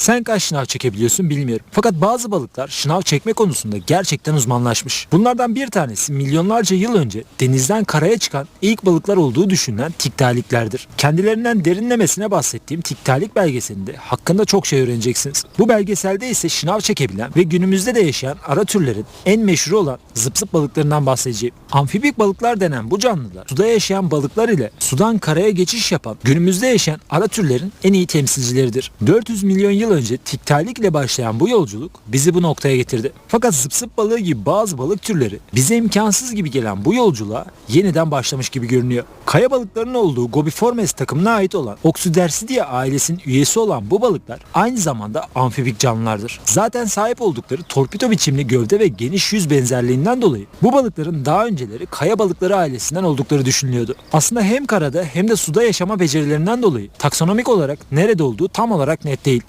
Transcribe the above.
Sen kaç şınav çekebiliyorsun bilmiyorum. Fakat bazı balıklar şınav çekme konusunda gerçekten uzmanlaşmış. Bunlardan bir tanesi milyonlarca yıl önce denizden karaya çıkan ilk balıklar olduğu düşünülen tiktaliklerdir. Kendilerinden derinlemesine bahsettiğim tiktalik belgeselinde hakkında çok şey öğreneceksiniz. Bu belgeselde ise şınav çekebilen ve günümüzde de yaşayan ara türlerin en meşhur olan zıp zıp balıklarından bahsedeceğim. Amfibik balıklar denen bu canlılar suda yaşayan balıklar ile sudan karaya geçiş yapan günümüzde yaşayan ara türlerin en iyi temsilcileridir. 400 milyon yıl önce tiktalik ile başlayan bu yolculuk bizi bu noktaya getirdi. Fakat zıp zıp balığı gibi bazı balık türleri bize imkansız gibi gelen bu yolculuğa yeniden başlamış gibi görünüyor. Kaya balıklarının olduğu Gobiformes takımına ait olan Oxydercidae ailesinin üyesi olan bu balıklar aynı zamanda amfibik canlılardır. Zaten sahip oldukları torpido biçimli gövde ve geniş yüz benzerliğinden dolayı bu balıkların daha önceleri kaya balıkları ailesinden oldukları düşünülüyordu. Aslında hem karada hem de suda yaşama becerilerinden dolayı taksonomik olarak nerede olduğu tam olarak net değil.